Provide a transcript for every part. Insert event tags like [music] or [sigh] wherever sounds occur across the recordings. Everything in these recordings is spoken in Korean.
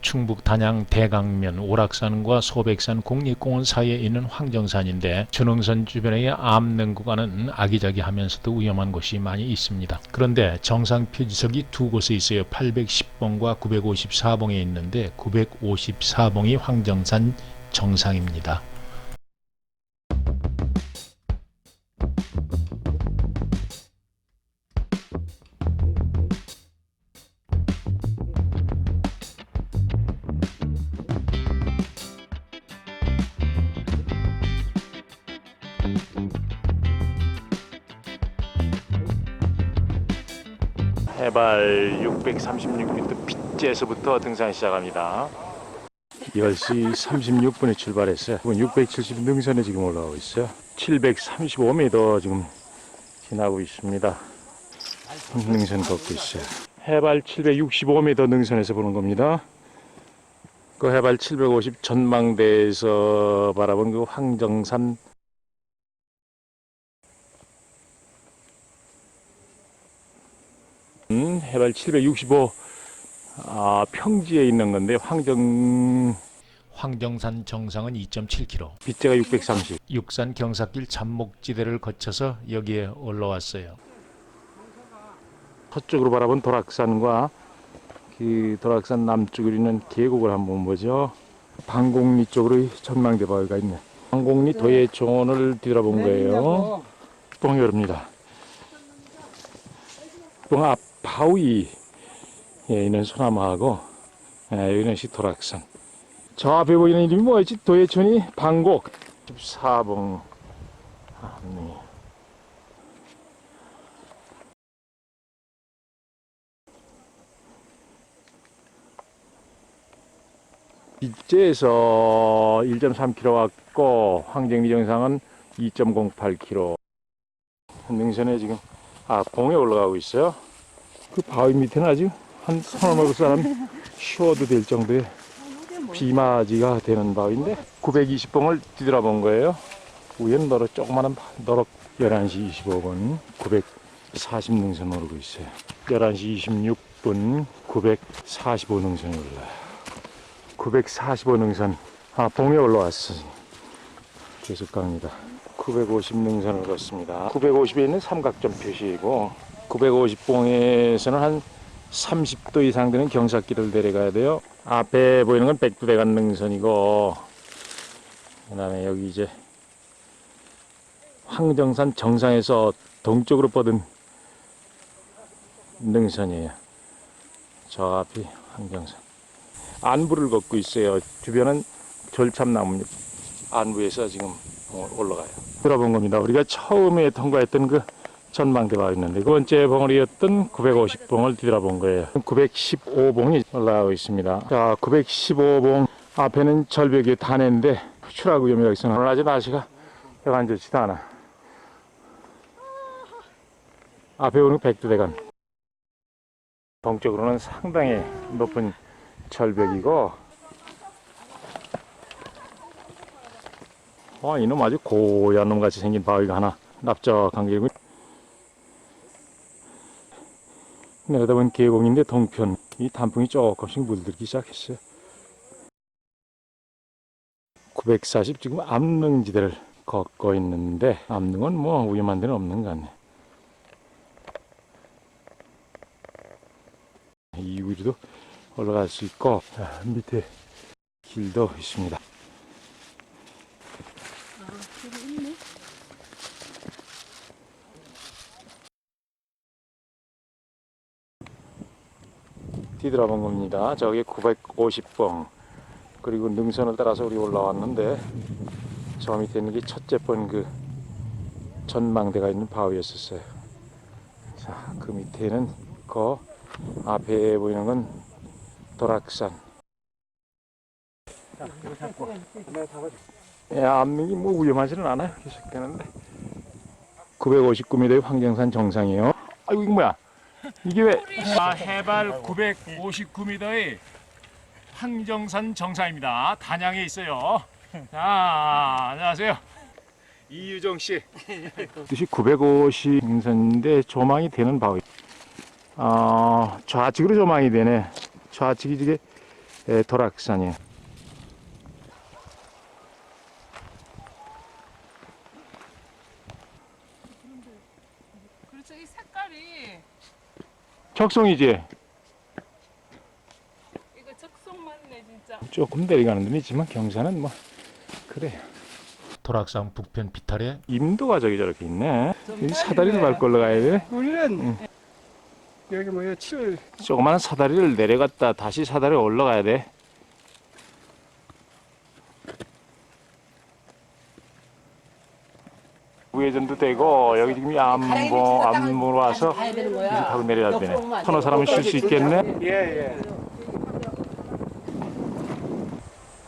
충북 단양 대강면 오락산과 소백산 국립공원 사이에 있는 황정산인데 준흥선 주변의 암릉 구간은 아기자기하면서도 위험한 곳이 많이 있습니다. 그런데 정상 표지석이 두 곳에 있어요. 810봉과 954봉에 있는데 954봉이 황정산 정상입니다. 해발 636m 빗재에서부터 등산 시작합니다. 10시 36분에 출발했어요. 670 능선에 지금 올라가고 있어요. 735m 지금 지나고 있습니다. 능선 걷고 있어요. 해발 765m 능선에서 보는 겁니다. 그 해발 750 전망대에서 바라본 그 황정산 음, 해발 765 아, 평지에 있는 건데 황정 황정산 정상은 2.7km, 빗재가 630. 육산 경사길 잠목지대를 거쳐서 여기에 올라왔어요. 서쪽으로 바라본 도락산과 그 도락산 남쪽으로 있는 계곡을 한번 보죠. 방곡리 쪽으로 전망대 바위가 있네. 방곡리 도예촌을 뒤돌아본 거예요. 뻥여릅니다. 뻥앞 바위에 있는 소나무하고 예, 여기는 시토락산. 저 앞에 보이는 이름이 뭐였지? 도예촌이 방곡 14봉 아, 네. 빗제에서 1.3km 왔고 황정리 정상은 2.08km 능선에 지금 아 봉에 올라가고 있어요 그 바위 밑에는 아주 한 손을 먹을 사람 쉬어도 될 정도의 비맞이가 되는 바위인데 920봉을 뒤돌아본 거예요. 위에는 너럭 조그마한 바- 너럭 11시 25분 940 능선 오르고 있어요. 11시 26분 945 능선이 올라요. 945 능선 아 봉에 올라왔어 계속 갑니다. 950 능선을 걷습니다. 950에 있는 삼각점 표시이고 950봉에서는 한 30도 이상 되는 경사길을 내려가야 돼요 앞에 보이는 건 백두대간 능선이고 그 다음에 여기 이제 황정산 정상에서 동쪽으로 뻗은 능선이에요 저 앞이 황정산 안부를 걷고 있어요. 주변은 절참나무입니다. 안부에서 지금 어, 올라가요. 들어본 겁니다. 우리가 처음에 통과했던 그 전망대가 있는데 두 번째 봉우리였던 950봉을 뒤돌아본 거예요. 915봉이 올라가고 있습니다. 자, 915봉 앞에는 절벽이 단해인데 추락 위험이 여기서 오늘 아주 날씨가 여간 좋지도 않아. 앞에 오는 백두대간. 동쪽으로는 상당히 높은 절벽이고 와 이놈 아주 고얀 놈 같이 생긴 바위가 하나 납작한 게 있고 내려다본 계곡인데 동편 이 단풍이 조금씩 물들기 시작했어요 940 지금 암릉지대를 걷고 있는데 암릉은 뭐 위험한 데는 없는 것 같네 이 위로도 올라갈 수 있고 자, 밑에 길도 있습니다. 뒤돌아본 겁니다. 저기 950봉 그리고 능선을 따라서 우리 올라왔는데 저 밑에 있는 게 첫째 번 그 전망대가 있는 바위였었어요. 자, 그 밑에는 그 앞에 보이는 건 도락산. 예, 암릉이 뭐 위험하지는 않아요. 계속 되는데. 959m의 황정산 정상이에요. 아이고, 이거 뭐야? 이게 왜? 아, 해발 959m의 황정산 정상입니다. 단양에 있어요. 자, 안녕하세요. 이유정 씨. 뜻이 950 능선인데 조망이 되는 바위. 어, 좌측으로 조망이 되네. 좌측이 이게 에, 도락산이에요. 그렇죠. 이 색깔이 적송이지? 이거 적성만이네 진짜. 조금 내려가는 데는 있지만 경사는 뭐 그래요. 도락산 북편 비탈에 임도가 저기 저렇게 있네. 이 사다리를 밟고 올라가야 돼. 우리는 여기 뭐야 칠 조그마한 사다리를 내려갔다 다시 사다리 올라가야 돼. 우회전도 되고 여기 지금 안보 안무로 와서 이렇게 타고 내려야 되네. 서너 사람은 쉴 수 있겠네. 예 예.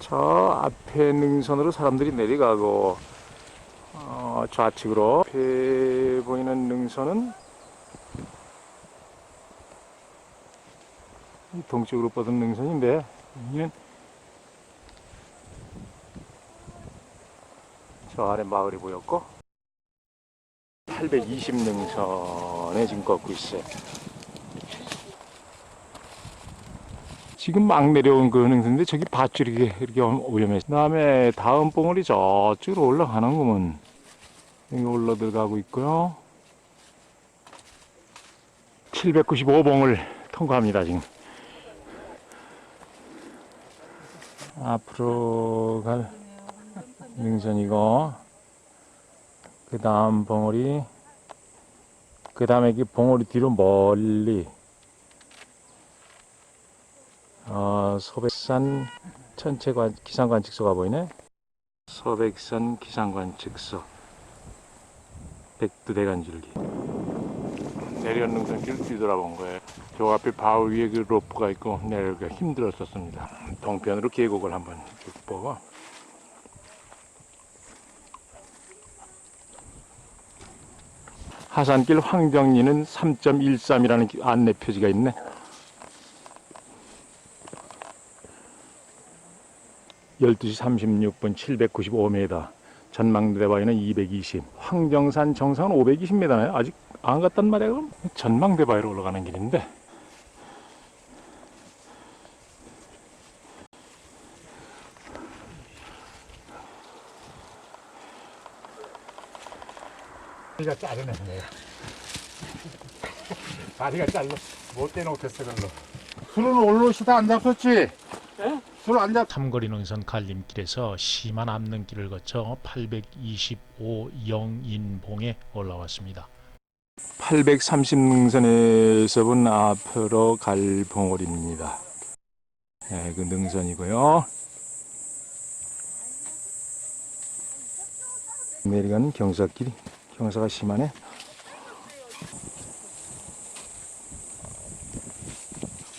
저 앞에 능선으로 사람들이 내려가고 어, 좌측으로. 앞에 보이는 능선은 이 동쪽으로 뻗은 능선인데 여기는 저 아래 마을이 보였고 820 능선에 지금 걷고 있어요. 지금 막 내려온 그 능선인데 저기 밧줄이 이렇게 오염해. 그다음에 다음 봉우리 저쪽으로 올라가는구먼. 여기 올라 들어가고 있고요. 795봉을 통과합니다 지금. 앞으로 갈 능선이고 그 다음 봉우리 그 다음에 그 봉우리 뒤로 멀리 어, 소백산 천체 관, 기상 관측소가 보이네. 소백산 기상 관측소. 백두대간줄기. 내려는 길 뒤돌아본 거예요. 저 앞에 바위 위에 그 로프가 있고 내려가 힘들었었습니다. 동편으로 계곡을 한번 쭉 보고. 하산길 황정리는 3.13이라는 안내 표지가 있네. 열두 시 36분 795m 전망대 바위는 220 황정산 정상은 520m네. 아직 안 갔단 말이야 그럼? 전망대 바위로 올라가는 길인데 다리가 자르네 내가 [laughs] 다리가 잘라 못 떼놓겠어 그걸로 술은 올로시다 안 잡혔지? 술 안 잡. 삼거리 능선 갈림길에서 심한 암릉길을 거쳐 825 영인봉에 올라왔습니다. 830 능선에서 본 앞으로 갈 봉우리입니다 네, 그 능선이고요 내려가는 경사길이 경사가 심하네.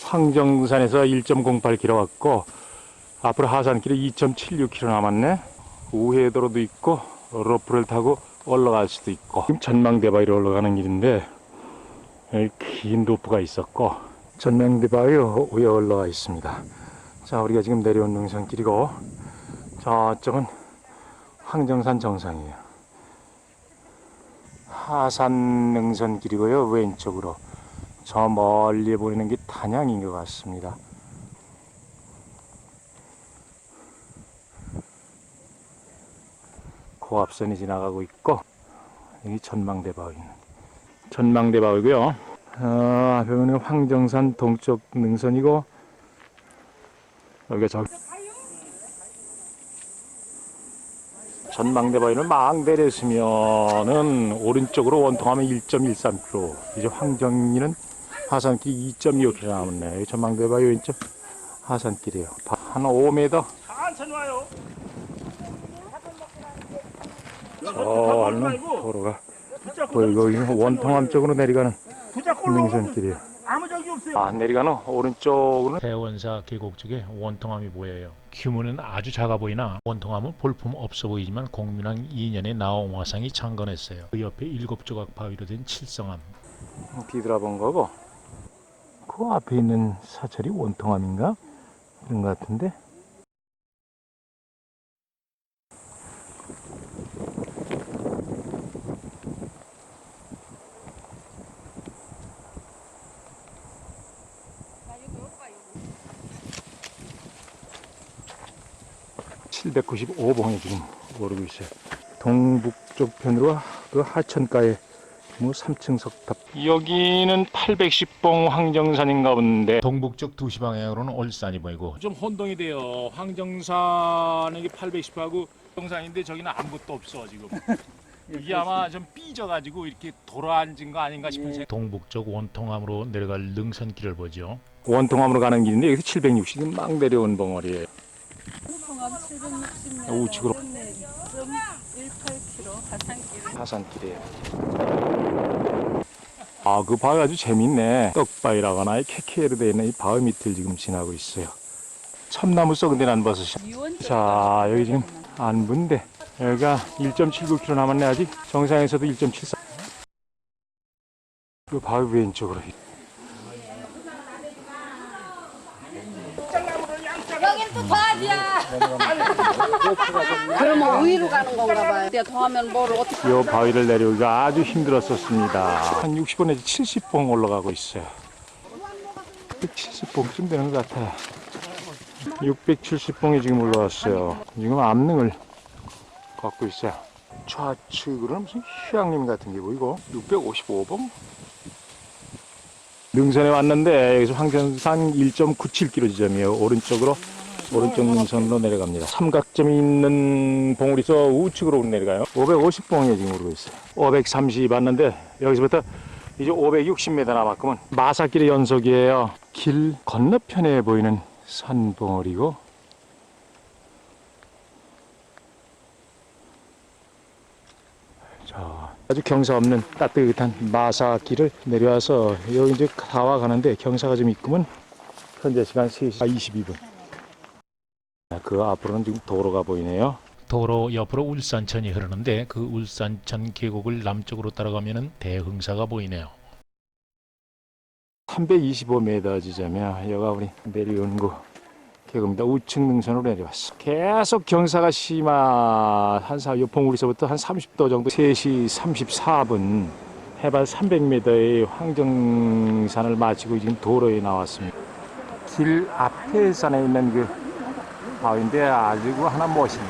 황정산에서 1.08km 왔고 앞으로 하산길이 2.76km 남았네. 우회도로도 있고 로프를 타고 올라갈 수도 있고. 지금 전망대 바위로 올라가는 길인데 긴 로프가 있었고 전망대 바위 위에 올라가 있습니다. 자 우리가 지금 내려온 능선길이고 저쪽은 황정산 정상이에요 하산 능선길이고요 왼쪽으로 저 멀리 보이는 게 단양인 것 같습니다. 고압선이 지나가고 있고 여기 전망대 바위 전망대 바위고요. 어, 앞에 보면 황정산 동쪽 능선이고 여기가 저 전망대 바위를 막 내렸으면은 오른쪽으로 원통하면 1.13km 이제 황정리는 하산길 2.25km 남았네. 여기 전망대 바위 왼쪽 하산길이에요. 바- 한 5m. 천천히 와요. 저 알는 도로가 보이고 원통함 쪽으로 내려가는 능선길이에요. 없어요. 아 내려가는 오른쪽으로는 대원사 계곡 쪽에 원통함이 보여요. 규모는 아주 작아 보이나 원통함은 볼품 없어 보이지만 공민왕 2년에 나홍화상이 창건했어요. 그 옆에 일곱 조각 바위로 된 칠성함. 뒤돌아본 거고 그 앞에 있는 사찰이 원통함인가 그런 것 같은데 795봉에 지금 오르고 있어요. 동북쪽 편으로 그 하천가에 뭐 3층 석탑. 여기는 810봉 황정산인가 본데 동북쪽 2시 방향으로는 올산이 보이고 좀 혼동이 돼요. 황정산은 810하고 정산인데 저기는 아무것도 없어 지금. [laughs] 이게 아마 좀 삐져가지고 이렇게 돌아앉은 거 아닌가 싶은 생각. 동북쪽 원통함으로 내려갈 능선길을 보죠. 원통함으로 가는 길인데 여기서 760은 막 내려온 벙어리예요. 통합 760m. 우측으로. 2.18km 가산길. 하산길이에요. 아, 그 바위 아주 재밌네. 떡바위라거나 이 케케로 되어 있는 이 바위 밑을 지금 지나고 있어요. 참나무 썩은 데는 안. 유원 자, 여기 지금 안분데 여기가 1.79km 남았네 아직. 정상에서도 1.74. 그 바위 왼쪽으로. 여긴 또 더하지야. [laughs] 그러면 우위로 가는 건가 봐요. 내가 더하면 뭐를 어떻게? 이 바위를 내려오기가 아주 힘들었었습니다. 한 60번 내지 70봉 올라가고 있어요. 170봉쯤 되는 것 같아요. 670봉이 지금 올라왔어요. 지금 암릉을 걷고 있어요. 좌측으로는 무슨 휴양림 같은 게 보이고 655봉? 능선에 왔는데 여기서 황전산 1.97km 지점이에요. 오른쪽으로 오른쪽 능선으로 내려갑니다. 삼각점이 있는 봉우리서 우측으로 내려가요. 550봉에 지금 오르고 있어요. 530 왔는데 여기서부터 이제 560m 남았구먼. 마사길의 연속이에요. 길 건너편에 보이는 산 봉우리고 자, 아주 경사 없는 따뜻한 마사길을 내려와서 여기 이제 다와 가는데 경사가 좀 있구먼. 현재 시간 3시 22분. 그 앞으로는 지금 도로가 보이네요. 도로 옆으로 울산천이 흐르는데 그 울산천 계곡을 남쪽으로 따라가면 대흥사가 보이네요. 325m 지점이야. 여가 우리 내려온 곳 계곡입니다. 우측 능선으로 내려왔어. 계속 경사가 심한 한사 요봉우리서부터 한 30도 정도 3시 34분 해발 300m의 황정산을 마치고 지금 도로에 나왔습니다. 길 앞에 산에 있는 그 바위인데 아주 그 하나 멋있네.